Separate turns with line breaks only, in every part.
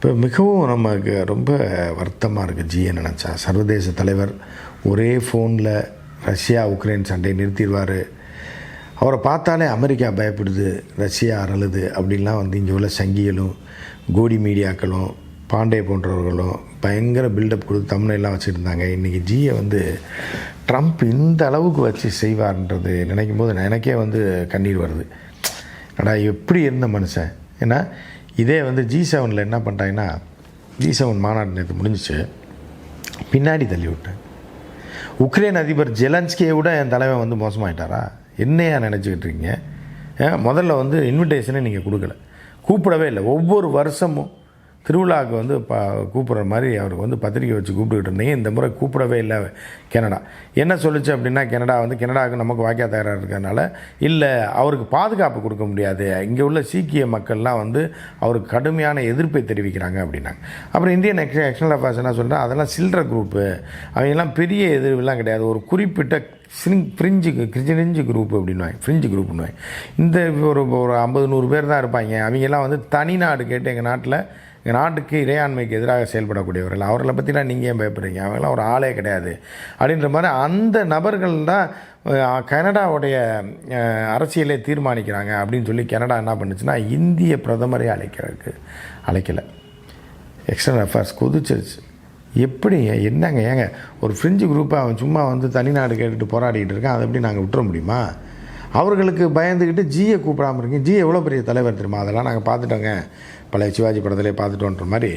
இப்போ மிகவும் நமக்கு ரொம்ப வருத்தமாக இருக்குது ஜியை நினச்சா. சர்வதேச தலைவர் ஒரே ஃபோனில் ரஷ்யா உக்ரைன் சண்டையை நிறுத்திடுவார் அவரை பார்த்தாலே அமெரிக்கா பயப்படுது ரஷ்யா அரளுது அப்படின்லாம் வந்து இங்கே உள்ள சங்கிகளும் கோடி மீடியாக்களும் பாண்டே போன்றவர்களும் பயங்கர பில்டப் கொடுத்து தமிழெல்லாம் வச்சுருந்தாங்க. இன்றைக்கி ஜியை வந்து ட்ரம்ப் இந்த அளவுக்கு வச்சு செய்வார்ன்றது நினைக்கும் போது எனக்கே வந்து கண்ணீர் வருது. அடா எப்படி இருந்த மனுஷன். ஏன்னா இதே வந்து ஜி செவனில் என்ன பண்ணிட்டாங்கன்னா ஜி செவன் மாநாடு நேற்று முடிஞ்சிச்சு. பின்னாடி தள்ளி விட்டேன் உக்ரைன் அதிபர் ஜெலன்ஸ்கியை விட என் தலைவன் வந்து மோசமாயிட்டாரா? என்னையா நினச்சிக்கிட்டு இருக்கீங்க? முதல்ல வந்து இன்விடேஷனே நீங்கள் கொடுக்கல. கூப்பிடவே இல்லை. ஒவ்வொரு வருஷமும் திருவிழாவுக்கு வந்து பா கூப்பிட்ற மாதிரி அவருக்கு வந்து பத்திரிக்கை வச்சு கூப்பிட்டுக்கிட்டு இருந்தீங்க. இந்த முறை கூப்பிடவே இல்லை கனடா. என்ன சொல்லுச்சு அப்படின்னா கனடா வந்து கனடாவுக்கு நமக்கு வாக்கியா தயாராக இருக்கிறதுனால இல்லை அவருக்கு பாதுகாப்பு கொடுக்க முடியாது. இங்கே உள்ள சீக்கிய மக்கள்லாம் வந்து அவருக்கு கடுமையான எதிர்ப்பை தெரிவிக்கிறாங்க அப்படின்னாங்க. அப்புறம் இந்தியன் எக்ஸ் எக்ஸ்டர்னல் அஃபேர்ஸ் என்ன சொல்கிறேன் அதெல்லாம் சில்லற குரூப்பு அவங்கெல்லாம் பெரிய எதிர்வுலாம் கிடையாது. ஒரு குறிப்பிட்ட ஃப்ரிங் ஃப்ரிஞ்சு கிரிஞ்சு குரூப் அப்படின்வாங்க ஃப்ரிஞ்சு குரூப்னுவாங்க இந்த ஒரு ஒரு ஐம்பது நூறு பேர் தான் இருப்பாங்க. அவங்கெல்லாம் வந்து தனி நாடு கேட்டு எங்கள் நாட்டில் நாட்டுக்கு இறையாண்மைக்கு எதிராக செயல்படக்கூடியவர்கள். அவர்களை பற்றிலாம் நீங்கள் ஏன் பயப்படுறீங்க? அவங்களாம் ஒரு ஆளே கிடையாது. அப்படின்ற மாதிரி அந்த நபர்கள் தான் கனடாவுடைய அரசியலை தீர்மானிக்கிறாங்க அப்படின்னு சொல்லி கனடா என்ன பண்ணுச்சுன்னா இந்திய பிரதமரை அழைக்கிறதுக்கு அழைக்கலை. எக்ஸ்டர்னல் அஃபேர்ஸ் கொதிச்சிருச்சு. எப்படிங்க என்னங்க ஏங்க ஒரு ஃப்ரிஞ்சு குரூப்பை அவன் சும்மா வந்து தனிநாடு கேட்டுட்டு போராடிக்கிட்டு இருக்கான் அதை எப்படி நாங்கள் விட்டுற முடியுமா? அவர்களுக்கு பயந்துக்கிட்டு ஜியை கூப்பிடாம இருக்கீங்க. ஜி எவ்வளோ பெரிய தலைவர் தெரியுமா? அதெல்லாம் நாங்கள் பார்த்துட்டோங்க. பழைய சிவாஜி படத்திலே பார்த்துட்டோன்ற மாதிரி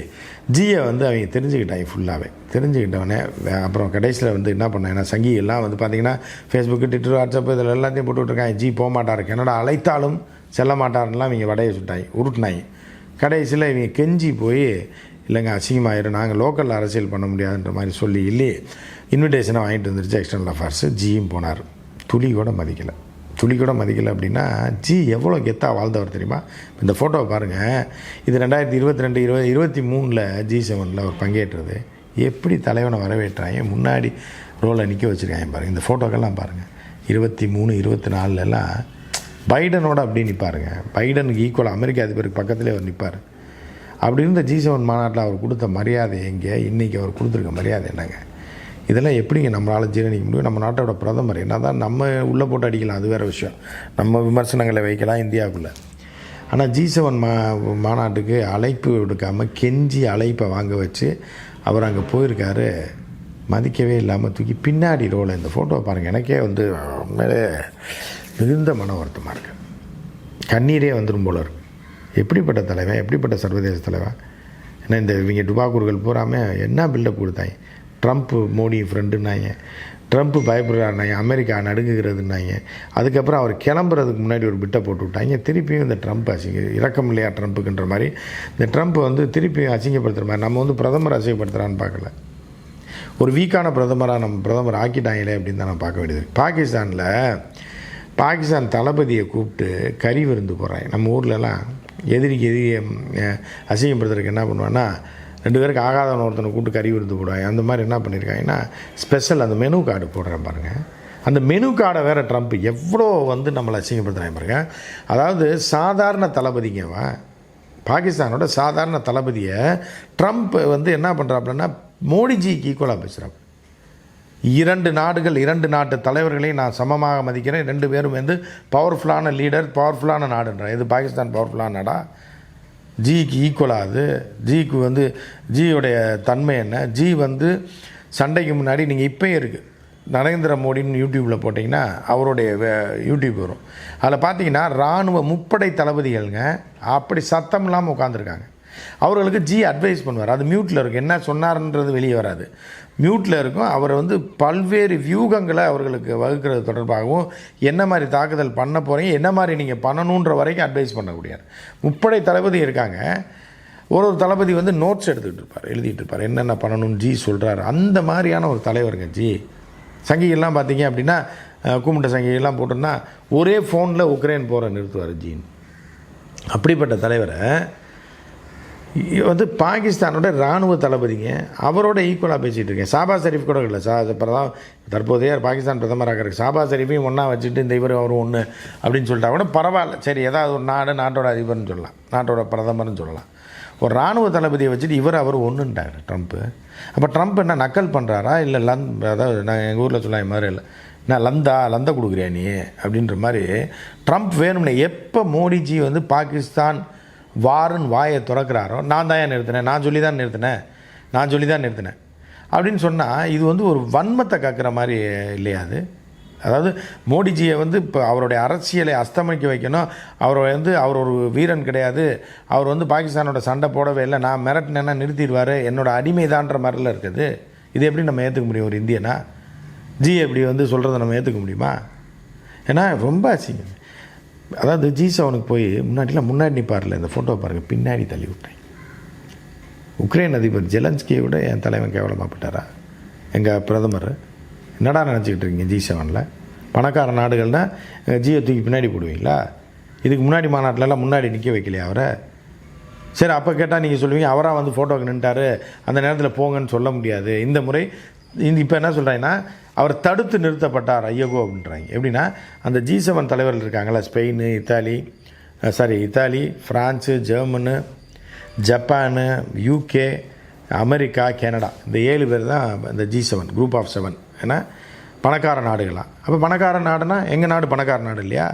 ஜியை வந்து அவங்க தெரிஞ்சுக்கிட்டாங்க ஃபுல்லாகவே தெரிஞ்சுக்கிட்டவனே அப்புறம் கடைசியில் வந்து என்ன பண்ணாங்கன்னா சங்கிகள்லாம் வந்து பார்த்தீங்கன்னா ஃபேஸ்புக்கு ட்விட்டர் வாட்ஸ்அப் இதில் எல்லாத்தையும் போட்டு ஜி போக மாட்டார் அழைத்தாலும் செல்ல மாட்டாருலாம் இவங்க வடையை சுட்டாங்க உருட்டினாங்க. கடைசியில் இவங்க கெஞ்சி போய் இல்லைங்க அசிங்கமாயிரும் நாங்கள் லோக்கல் அரசியல் பண்ண முடியாதுன்ற மாதிரி சொல்லி இல்லையே இன்விடேஷனை வாங்கிட்டு வந்துருச்சு எக்ஸ்டர்னல் அஃபேர்ஸு ஜியும் போனார். துளி கூட மதிக்கலை. துளி கூட மதிக்கலை அப்படின்னா ஜி எவ்வளோ கெத்தாக வாழ்ந்தவர் தெரியுமா? இந்த ஃபோட்டோவை பாருங்கள் இது ரெண்டாயிரத்தி இருபத்தி ரெண்டு இருபது இருபத்தி மூணில் ஜி செவனில் அவர் பங்கேற்றது. எப்படி தலைவனை வரவேற்றாங்க? முன்னாடி ரோலை நிற்க வச்சுருக்காங்க பாருங்கள் இந்த ஃபோட்டோக்கெல்லாம் பாருங்கள் இருபத்தி மூணு இருபத்தி நாலுலலாம் பைடனோட அப்படி நிற்பாருங்க பைடனுக்கு ஈக்குவல் அமெரிக்க அதிபருக்கு பக்கத்துலேயே அவர் நிற்பார் அப்படி இருந்த ஜி செவன் மாநாட்டில் அவர் கொடுத்த மரியாதை எங்கே? இன்றைக்கி அவர் கொடுத்துருக்க மரியாதை என்னங்க? இதெல்லாம் எப்படிங்க நம்மளால் ஜீரணிக்க முடியும்? நம்ம நாட்டோட பிரதமர் என்ன தான் நம்ம உள்ளே போட்டு அடிக்கலாம் அது வேறு விஷயம். நம்ம விமர்சனங்களை வைக்கலாம் இந்தியாவுக்குள்ளே. ஆனால் ஜி செவன் மா மாநாட்டுக்கு அழைப்பு விடுக்காமல் கெஞ்சி அழைப்பை வாங்க வச்சு அவர் அங்கே போயிருக்காரு. மதிக்கவே இல்லாமல் தூக்கி பின்னாடி ரோவில் இந்த ஃபோட்டோவை பாருங்கள் எனக்கே வந்து உண்மையிலே மிகுந்த மன வருத்தமாக இருக்குது கண்ணீரே வந்துடும் போல இருக்கு. எப்படிப்பட்ட தலைவன்? எப்படிப்பட்ட சர்வதேச தலைவன்? ஏன்னா இந்த இவங்க டுபாக்கூர்கள் பூராமே என்ன பில்டப் கொடுத்தாங்க? ட்ரம்ப் மோடி ஃப்ரெண்டுனாங்க ட்ரம்ப் பயப்படுறாருனாங்க அமெரிக்கா நடுங்குகிறதுனாங்க அதுக்கப்புறம் அவர் கிளம்புறதுக்கு முன்னாடி ஒரு பிட்டை போட்டு விட்டாங்க. திருப்பியும் இந்த ட்ரம்ப் அசிங்க இறக்கம் இல்லையா ட்ரம்ப்புக்குன்ற மாதிரி. இந்த ட்ரம்ப் வந்து திருப்பியும் அசிங்கப்படுத்துகிற மாதிரி நம்ம வந்து பிரதமர் அசிங்கப்படுத்துகிறான்னு பார்க்கல. ஒரு வீக்கான பிரதமராக நம்ம பிரதமர் ஆக்கிட்டாங்களே அப்படின்னு தான் நான் பார்க்க வேண்டியது பாகிஸ்தானில் பாகிஸ்தான் தளபதியை கூப்பிட்டு கறி விருந்து போகிறாங்க நம்ம ஊர்லலாம் எதிரிக்கு எதிரி அசிங்கப்படுத்துறதுக்கு என்ன பண்ணுவான்னா ரெண்டு பேருக்கு ஆகாதவன் ஒருத்தனை கூப்பிட்டு கறி விருந்து போடுவாங்க. அந்த மாதிரி என்ன பண்ணியிருக்காங்கன்னா ஸ்பெஷல் அந்த மெனு கார்டு போடுறேன் பாருங்கள் அந்த மெனு கார்டை வேறு ட்ரம்ப் எவ்வளோ வந்து நம்மளை அசிங்கப்படுத்துகிறாங்க பாருங்க. அதாவது சாதாரண தளபதிங்கவா பாகிஸ்தானோட சாதாரண தளபதியை ட்ரம்ப் வந்து என்ன பண்ணுறாப்புலன்னா மோடிஜிக்கு ஈக்குவலாக பேசுகிறாப்பு இரண்டு நாடுகள் இரண்டு நாட்டு தலைவர்களையும் நான் சமமாக மதிக்கிறேன். ரெண்டு பேரும் வந்து பவர்ஃபுல்லான லீடர் பவர்ஃபுல்லான நாடுன்றேன் இது பாகிஸ்தான் பவர்ஃபுல்லான நாடா? ஜிக்கு ஈக்குவலாக அது ஜிக்கு வந்து ஜியோடைய தன்மை என்ன? ஜி வந்து சண்டைக்கு முன்னாடி நீங்கள் இப்போயே இருக்குது நரேந்திர மோடின்னு யூடியூப்பில் போட்டிங்கன்னா அவருடைய வே- யூடியூப் வரும். அதில் பார்த்தீங்கன்னா இராணுவ முப்படை தளபதிகள்ங்க அப்படி சத்தம் இல்லாமல் உட்காந்துருக்காங்க அவர்களுக்கு ஜி அட்வைஸ் பண்ணுவார். அது மியூட்டில் இருக்கும். என்ன சொன்னார்ன்றது வெளியே வராது. மியூட்டில் இருக்கும். அவர் வந்து பல்வேறு வியூகங்களை அவர்களுக்கு வகுக்கிறது தொடர்பாகவும் என்ன மாதிரி தாக்குதல் பண்ண போகிறீங்க என்ன மாதிரி நீங்கள் பண்ணணுன்ற வரைக்கும் அட்வைஸ் பண்ணக்கூடியார் முப்படை தளபதி இருக்காங்க. ஒரு ஒரு தளபதி வந்து நோட்ஸ் எடுத்துக்கிட்டு இருப்பார். எழுதிட்டு இருப்பார். என்னென்ன பண்ணணும்னு ஜி சொல்கிறாரு அந்த மாதிரியான ஒரு தலைவருங்க ஜி சங்கிகள்லாம் பார்த்தீங்க அப்படின்னா கூமிட்ட சங்கிகள்லாம் போட்டோம்னா ஒரே ஃபோனில் உக்ரைன் போகிற நிறுத்துவார் ஜீன் அப்படிப்பட்ட தலைவரை வந்து பாகிஸ்தானோட இராணுவ தளபதிங்க அவரோட ஈக்குவலாக பேசிகிட்டு இருக்கேன் சாபா ஷெரீஃப் கூட இல்லை. சா பிரதம் தற்போதைய பாகிஸ்தான் பிரதமராக இருக்கு சாபா ஷெரீஃபையும் ஒன்றா வச்சுட்டு இந்த இவர் அவரும் ஒன்று அப்படின்னு சொல்லிட்டா கூட பரவாயில்ல. சரி ஏதாவது ஒரு நாடு நாட்டோட அதிபர்னு சொல்லலாம். நாட்டோட பிரதமர்னு சொல்லலாம். ஒரு இராணுவ தளபதியை வச்சுட்டு இவர் அவர் ஒன்றுன்ட்டார் ட்ரம்ப்பு. அப்போ ட்ரம்ப் என்ன நக்கல் பண்ணுறாரா இல்லை லந் அதாவது நான் எங்கள் ஊரில் சொல்ல மாதிரி இல்லை. நான் லந்தா லந்த கொடுக்குறியா நீ? அப்படின்ற மாதிரி ட்ரம்ப் வேணும்னே எப்போ மோடிஜி வந்து பாகிஸ்தான் வாருன்னு வாயை திறக்கிறாரோ நான் தான் ஏன் நிறுத்தினேன் நான் சொல்லி தான் நிறுத்தினேன் நான் சொல்லி தான் நிறுத்தினேன் அப்படின்னு சொன்னால் இது வந்து ஒரு வன்மத்தை கக்குற மாதிரி இல்லையா அது? அதாவது மோடிஜியை வந்து இப்போ அவருடைய அரசியலை அஸ்தமிக்க வைக்கணும். அவர் வந்து அவர் ஒரு வீரன் கிடையாது. அவர் வந்து பாகிஸ்தானோட சண்டை போடவே இல்லை. நான் மிரட்டினேன்னா நிறுத்திடுவார். என்னோட அடிமைதான்ற மாதிரில இருக்குது. இது எப்படி நம்ம ஏற்றுக்க முடியும்? ஒரு இந்தியனா? ஜி எப்படி வந்து சொல்கிறத நம்ம ஏற்றுக்க முடியுமா? ஏன்னா ரொம்ப அசிங்கம். அதாவது ஜி செவனுக்கு போய் முன்னாடிலாம் முன்னாடி நிற்பார்ல இந்த ஃபோட்டோ பாருங்கள் பின்னாடி தள்ளி விட்டேன். உக்ரைன் அதிபர் ஜெலன்ஸ்கியை விட என் தலைவன் கேவலமாகப்பட்டாரா எங்கள் பிரதமர் என்னடா நினச்சிக்கிட்டு இருக்கீங்க ஜி செவனில் பணக்கார நாடுகள்னால் ஜியை தூக்கி பின்னாடி போடுவீங்களா? இதுக்கு முன்னாடி மாநாட்டிலலாம் முன்னாடி நிற்க வைக்கலையா அவரை? சரி அப்போ கேட்டால் நீங்கள் சொல்லுவீங்க அவராக வந்து ஃபோட்டோக்கு நின்ட்டாரு அந்த நேரத்தில் போங்கன்னு சொல்ல முடியாது. இந்த முறை இந்த இப்போ என்ன சொல்கிறேன்னா அவர் தடுத்து நிறுத்தப்பட்டார் ஐயகோ அப்படின்றாங்க. எப்படின்னா அந்த ஜி செவன் தலைவர்கள் இருக்காங்களா Spain Italy sorry Italy France Germany Japan UK America Canada. இந்த ஏழு பேர் தான் இந்த G seven group of seven ஏன்னா பணக்கார நாடுகளாம் அப்போ பணக்கார நாடுனா எங்கள் நாடு பணக்கார நாடு இல்லையா?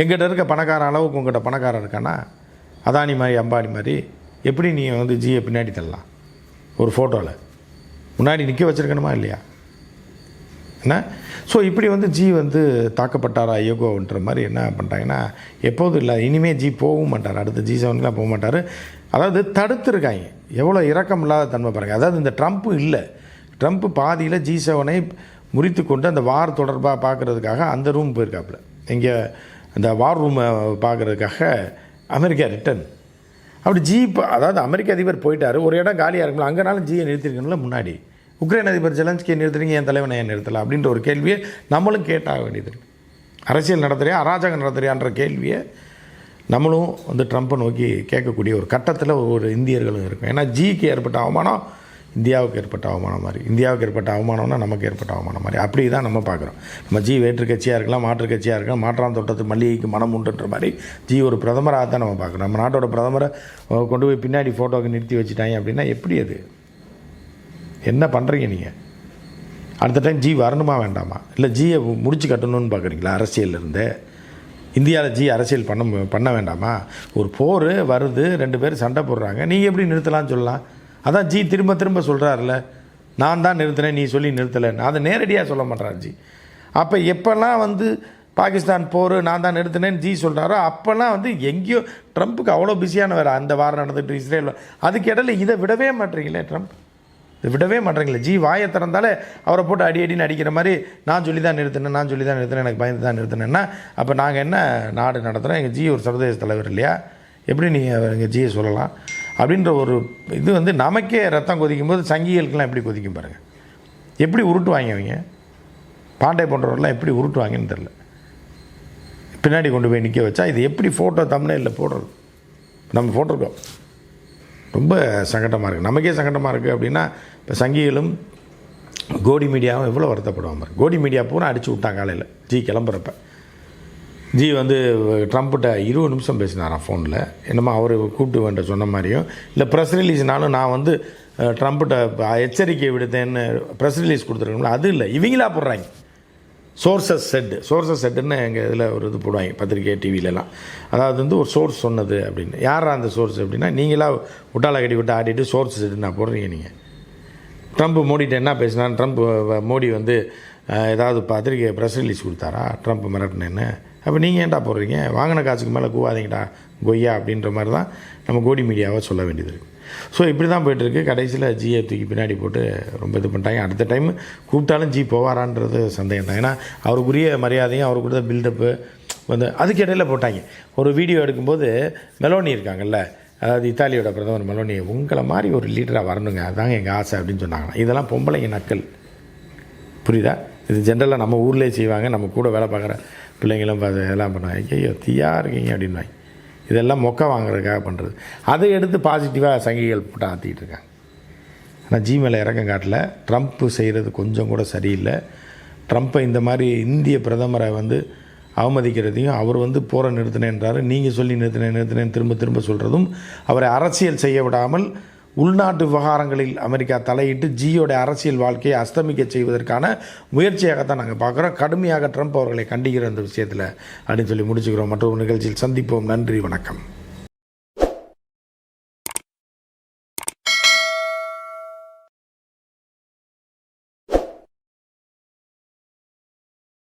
எங்கிட்ட இருக்க பணக்கார அளவுக்கு உங்கள்கிட்ட பணக்காரன் இருக்கானா அதானி மாதிரி அம்பானி மாதிரி எப்படி நீ வந்து ஜியை பின்னாடி தள்ளலாம்? ஒரு ஃபோட்டோவில் முன்னாடி நிற்க வச்சுருக்கணுமா இல்லையா? என்ன? ஸோ இப்படி வந்து ஜி வந்து தாக்கப்பட்டாரா யோகோன்ற மாதிரி என்ன பண்ணிட்டாங்கன்னா எப்போதும் இல்லை. இனிமேல் ஜி போகவும் மாட்டார். அடுத்த ஜி செவனுக்குலாம் போக மாட்டார். அதாவது தடுத்துருக்காங்க. எவ்வளோ இறக்கம் இல்லாத தன்மை பாருங்கள் அதாவது இந்த ட்ரம்ப்பு இல்லை. ட்ரம்ப்பு பாதியில் ஜி செவனை முறித்து கொண்டு அந்த வார் தொடர்பாக பார்க்குறதுக்காக அந்த ரூம் போயிருக்காப்புல. இங்கே அந்த வார் ரூமை பார்க்குறதுக்காக அமெரிக்கா ரிட்டன் அப்படி ஜி இப்போ அதாவது அமெரிக்க அதிபர் போயிட்டார். ஒரு இடம் காலியாக இருக்கும்ல. அங்கேனாலும் ஜியை நிறுத்திருக்கணும்ல முன்னாடி. உக்ரைன் அதிபர் ஜெலன்ஸ்கியை நிறுத்துறீங்க என் தலைவனை ஏன் நிறுத்தலாம் அப்படின்ற ஒரு கேள்வியை நம்மளும் கேட்டாக வேண்டியது அரசியல் நடத்துறியா அராஜகம் நடத்துறியான்ற கேள்வியை நம்மளும் வந்து ட்ரம்ப்பை நோக்கி கேட்கக்கூடிய ஒரு கட்டத்தில் ஒரு இந்தியர்களும் இருக்கும். ஏன்னா ஜிக்கு ஏற்பட்ட அவமானம் இந்தியாவுக்கு ஏற்பட்ட அவமானம் மாதிரி. இந்தியாவுக்கு ஏற்பட்ட அவமானம்னா நமக்கு ஏற்பட்ட அவமானம் மாதிரி. அப்படி தான் நம்ம பார்க்குறோம். நம்ம ஜி வேற்று கட்சியாக இருக்கலாம் மாற்றுக்கட்சியாக இருக்கலாம் மாற்றான் தோட்டத்து மல்லிகைக்கு மனம் உண்டுன்ற மாதிரி ஜி ஒரு பிரதமராக தான் நம்ம பார்க்குறோம். நம்ம நாட்டோட பிரதமரை கொண்டு போய் பின்னாடி ஃபோட்டோவுக்கு நிறுத்தி வச்சுட்டாங்க அப்படின்னா எப்படி அது? என்ன பண்ணுறீங்க நீங்கள் அடுத்த டைம் ஜி வரணுமா வேண்டாமா? இல்லை ஜியை முடிச்சு கட்டணும்னு பார்க்குறீங்களா அரசியலிருந்து இந்தியாவில் ஜி அரசியல் பண்ண மு- பண்ண வேண்டாமா? ஒரு போர் வருது ரெண்டு பேர் சண்டை போடுறாங்க நீங்கள் எப்படி நிறுத்தலாம்னு சொல்லலாம்? அதான் ஜி திரும்ப திரும்ப சொல்கிறாருல நான் தான் நிறுத்தினேன் நீ சொல்லி நிறுத்தலைன்னு. அதை நேரடியாக சொல்ல மாட்டார் ஜி அப்போ எப்போல்லாம் வந்து பாகிஸ்தான் போர் நான் தான் நிறுத்தினேன்னு ஜி சொல்கிறாரோ அப்போல்லாம் வந்து எங்கேயோ ட்ரம்ப்புக்கு அவ்வளோ பிஸியான வேறு அந்த வாரம் நடந்துட்டு இஸ்ரேல் அதுக்கு இடையில இதை விடவே மாட்டீங்களே ட்ரம்ப் இதை விடவே மாட்டேங்களே ஜி வாயை திறந்தாலே அவரை போட்டு அடி அடின்னு அடிக்கிற மாதிரி நான் சொல்லி தான் நிறுத்தினேன் நான் சொல்லி தான் நிறுத்தினேன் எனக்கு பயந்து தான் நிறுத்தினேன்னா அப்போ நாங்கள் என்ன நாடு நடத்துகிறோம் எங்கள் ஜி ஒரு சர்வதேச தலைவர் இல்லையா? எப்படி நீங்கள் எங்கள் ஜியை சொல்லலாம்? அப்படின்ற ஒரு இது வந்து நமக்கே ரத்தம் கொதிக்கும் போது சங்கிகளுக்கெல்லாம் எப்படி கொதிக்கும் பாருங்கள் எப்படி உருட்டுவாங்க அவங்க பாண்டே போன்றவர்கள்லாம் எப்படி உருட்டுவாங்கன்னு தெரில பின்னாடி கொண்டு போய் நிற்க வச்சா இது எப்படி ஃபோட்டோ தமிழில் போடுறது? நம்ம போட்டிருக்கோம். ரொம்ப சங்கடமாக இருக்குது நமக்கே சங்கடமாக இருக்குது அப்படின்னா இப்போ சங்கிகளும் கோடி மீடியாவும் எவ்வளோ வருத்தப்படுவாங்க பாருங்க. கோடி மீடியா பூரா அடிச்சு விட்டாங்க காலையில். ஜி கிளம்புறப்ப. ஜி வந்து ட்ரம்ப்கிட்ட இருபது நிமிஷம் பேசினாராம் ஃபோனில் என்னமோ அவர் கூப்பிட்டு வேண்ட சொன்ன மாதிரியும் இல்லை ப்ரெஸ் ரிலீஸ்னாலும் நான் வந்து ட்ரம்ப்கிட்ட எச்சரிக்கை விடுத்தேன்னு ப்ரெஸ் ரிலீஸ் கொடுத்துருக்கோம்ல அது இல்லை. இவங்களா போடுறாங்க. சோர்சஸ் செட் சோர்சஸ் செட்டுன்னு எங்கள் இதில் ஒரு இது போடுவாங்க பத்திரிக்கை டிவிலலாம் அதாவது வந்து ஒரு சோர்ஸ் சொன்னது அப்படின்னு. யாரா அந்த சோர்ஸ் அப்படின்னா நீங்களா உட்டால கட்டி விட்டு ஆடிட்டு சோர்ஸ் செட்டு நான் போடுறீங்க நீங்கள் ட்ரம்ப் மோடிட்ட என்ன பேசினான் ட்ரம்ப் வ- மோடி வந்து ஏதாவது பத்திரிக்கை ப்ரெஸ் ரிலீஸ் கொடுத்தாரா? ட்ரம்ப் மிரட்டினேன்னு அப்போ நீங்கள் ஏன்டா போடுறீங்க? வாங்கின காசுக்கு மேலே கூவாதீங்கடா கொய்யா அப்படின்ற மாதிரி தான் நம்ம கோடி மீடியாவை சொல்ல வேண்டியது இருக்குது ஸோ இப்படி தான் போயிட்டுருக்கு. கடைசியில் ஜியை தூக்கி பின்னாடி போட்டு ரொம்ப இது பண்ணிட்டாங்க. அடுத்த டைம் கூப்பிட்டாலும் ஜி போவாரான்றது சந்தேகம் தான் ஏன்னா அவருக்குரிய மரியாதையும் அவருக்கு கொடுத்த பில்டப்பு வந்து அதுக்கு இடையில போட்டாங்க. ஒரு வீடியோ எடுக்கும்போது மெலோனி இருக்காங்கல்ல அதாவது இத்தாலியோட பிரதமர் மெலோனி உங்களை மாதிரி ஒரு லீடராக வரணுங்க. அதாங்க எங்கள் ஆசை அப்படின்னு சொன்னாங்க இதெல்லாம் பொம்பளைங்க நக்கல். புரியுதா? இது ஜென்ரலாக நம்ம ஊர்லேயே செய்வாங்க. நம்ம கூட வேலை பார்க்குற பிள்ளைங்களும் எல்லாம் பண்ணுவாங்க. ஐயோ தீயா இருக்கீங்க அப்படின்வாங்க இதெல்லாம் மொக்க வாங்குறதுக்காக பண்ணுறது அதை எடுத்து பாசிட்டிவாக சங்கிகள் போட்டு ஆற்றிக்கிட்டு இருக்காங்க. ஆனால் ஜி மேலே இறக்கம் காட்டல. ட்ரம்ப்பு செய்கிறது கொஞ்சம் கூட சரியில்லை. ட்ரம்ப்பை இந்த மாதிரி இந்திய பிரதமரை வந்து அவமதிக்கிறதையும் அவர் வந்து போரை நிறுத்தினேன்றாரு. நீங்கள் சொல்லி நிறுத்தினேன் நிறுத்தினேன் திரும்ப திரும்ப சொல்கிறதும் அவரை அரசியல் செய்ய விடாமல் உள்நாட்டு விவகாரங்களில் அமெரிக்கா தலையிட்டு ஜியோட அரசியல் வாழ்க்கையை அஸ்தமிக்க செய்வதற்கான முயற்சியாகத்தான் நாங்கள் பார்க்குறோம். கடுமையாக ட்ரம்ப் அவர்களை கண்டிக்கிற அந்த விஷயத்தில் அப்படின்னு சொல்லி முடிச்சுக்கிறோம். மற்றொரு நிகழ்ச்சியில் சந்திப்போம். நன்றி வணக்கம்.